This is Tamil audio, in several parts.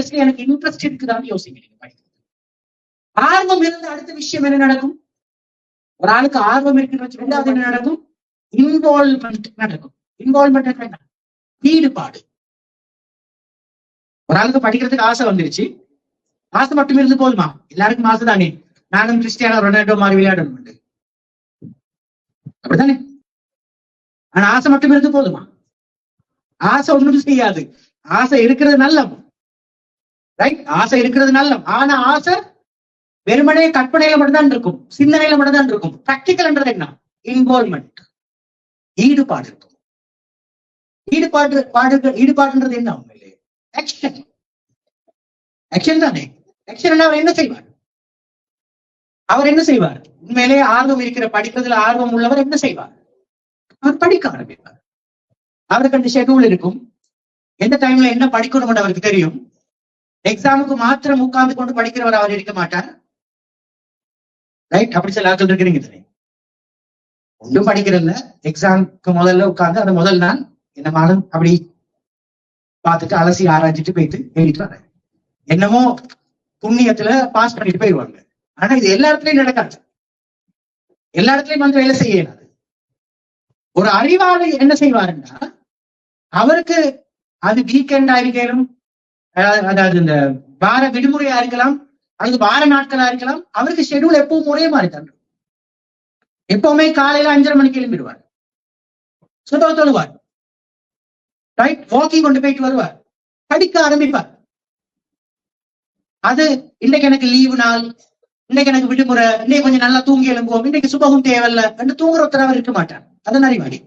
சீரியஸ்லி எனக்கு இன்ட்ரெஸ்ட் இருக்குதான்னு யோசிக்கிறீங்க படிக்கிறது ஆர்வம் இருந்த அடுத்த விஷயம் என்ன நடக்கும்? ஒரு ஆளுக்கு ஆர்வம் இருக்குன்னு வச்சு ரெண்டாவது என்ன நடக்கும்? இன்வால்மெண்ட் நடக்கும். இன்வால்மெண்ட் என்ன? ஈடுபாடு. ஒரு ஆளுக்கு படிக்கிறதுக்கு ஆசை வந்துருச்சு. ஆசை மட்டும் இருந்து போதுமா? எல்லாருக்கும் ஆசை தானே? நானும் கிறிஸ்டியானோ ரொனால்டோ மாதிரி விளையாடணும் அப்படித்தானே? ஆனா ஆசை மட்டும் இருந்து போதுமா? ஆசை ஒண்ணும் செய்யாது. ஆசை இருக்கிறது நல்லம் ரைட் ஆசை இருக்கிறது நல்ல ஆனா ஆசை வெறுமனே கற்பனையில மட்டும்தான் இருக்கும் சிந்தனையில மட்டும்தான் இருக்கும். பிராக்டிக்கல்ன்றது என்ன? இன்வால்மெண்ட் ஈடுபாடு இருக்கும். ஈடுபாடு பாடு ஈடுபாடுன்றது என்ன உண்மையிலே? ஆக்ஷன் ஆக்ஷன் தானே? ஆக்ஷன் அவர் என்ன செய்வார்? அவர் என்ன செய்வார்? உண்மையிலே ஆர்வம் இருக்கிற படிப்பதில் ஆர்வம் உள்ளவர் என்ன செய்வார்? அவர் படிக்க ஆரம்பிப்பார். அவருக்கு அந்த ஷெடியூல் இருக்கும். எந்த டைம்ல என்ன படிக்கணும்னு அவருக்கு தெரியும்? எக்ஸாமுக்கு மாத்திரம் உட்கார்ந்து கொண்டு படிக்கிறவர் அவர் இருக்க மாட்டார். ரைட் அப்படி சில ஆட்கள் இருக்கிறீங்க தானே ஒன்றும் படிக்கிறதில்ல. எக்ஸாமுக்கு முதல்ல உட்கார்ந்து அந்த முதல் நாள் என்ன மாதம்? அப்படி பார்த்துட்டு அலசி ஆராய்ச்சிட்டு போயிட்டு எழுதிட்டு வர்றேன் என்னமோ புண்ணியத்துல பாஸ் பண்ணிட்டு போயிடுவாங்க. ஆனா இது எல்லா இடத்துலயும் நடக்காது. எல்லா இடத்துலயும் வந்து வேலை செய்ய இயலாது. ஒரு அறிவாளி என்ன செய்வாருன்னா அவருக்கு அது வீக்கெண்டா இருக்கலாம் அதாவது அதாவது இந்த வார விடுமுறையா இருக்கலாம் அல்லது வார நாட்களா இருக்கலாம் அவருக்கு ஷெட்யூல் எப்பவும் ஒரே மாதிரி தான் எப்பவுமே காலையில அஞ்சரை மணிக்கு எழும்பிடுவார். சுத்தம் தொழுவார். ரைட் வாக்கிங் கொண்டு போயிட்டு வருவார். படிக்க ஆரம்பிப்பார். அது இன்னைக்கு எனக்கு லீவு நாள் இன்னைக்கு எனக்கு விடுமுறை இன்னைக்கு கொஞ்சம் நல்லா தூங்கி எழும்புவோம் இன்னைக்கு சுபகம் தேவையில்ல என்று தூங்குற ஒருத்தரவர் இருக்க மாட்டார். அது அறிவாளி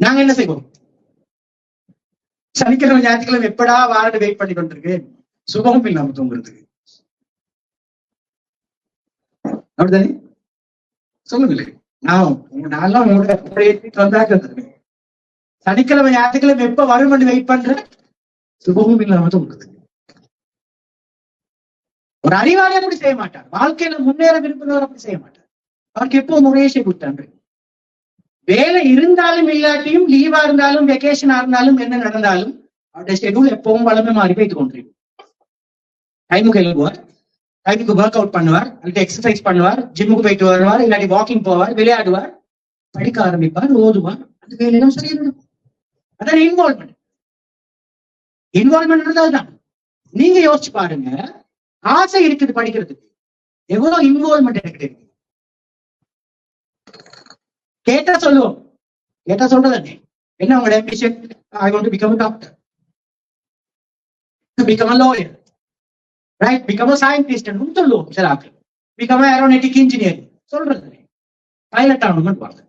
நாங்க என்ன செய்வோம்? சனிக்கிழமை ஞாயிற்றுக்கிழமை எப்படா வாரடு வெயிட் பண்ணி கொண்டிருக்கு? சுபமும் இல்லாம தூங்குறதுக்கு. அப்படிதானே? சொல்லுங்களே. நான் உங்க நான்லாம் உங்களோட வந்தாக்க சனிக்கிழமை ஞாயிற்றுக்கிழமை எப்ப வரும்னு வெயிட் பண்றேன் சுபமும் இல்லாம தூங்குறது ஒரு அறிவாளி அப்படி செய்ய மாட்டார். வாழ்க்கையில முன்னேற விரும்புகிறவர் அப்படி செய்ய மாட்டார். அவருக்கு எப்போ முறையே செய்ய வேலை இருந்தாலும் இல்லாட்டியும் லீவா இருந்தாலும் வெக்கேஷனா இருந்தாலும் என்ன நடந்தாலும் அவருடைய ஷெட்யூல் எப்பவும் வளமே மாறி போயிட்டு கொண்டிருக்கும். டைமுக்கு எழுப்புவார் டைமுக்கு ஒர்க் அவுட் பண்ணுவார். இல்லாட்டி எக்ஸசைஸ் பண்ணுவார். ஜிம்முக்கு போயிட்டு வருவார். இல்லாட்டி வாக்கிங் போவார். விளையாடுவார். படிக்க ஆரம்பிப்பார். ஓதுவார். அந்த வேலையெல்லாம் சரியா அதான் இன்வால்மெண்ட் இன்வால்மெண்ட் அதுதான் நீங்க யோசிச்சு பாருங்க. ஆசை இருக்குது படிக்கிறதுக்கு. எவ்வளவு இன்வால்மெண்ட் எனக்கு இருக்கு கேட்டா சொல்லுவோம். கேட்டா சொல்றதானே என்ன உங்களோட ambition? I want to become doctor become a lawyer right become a scientist சொல்லுவோம் சில ஆட்கள். பிகம் ஏரோனெட்டிக் இன்ஜினியர் சொல்றது பைலட் ஆகணும்னு பாருங்க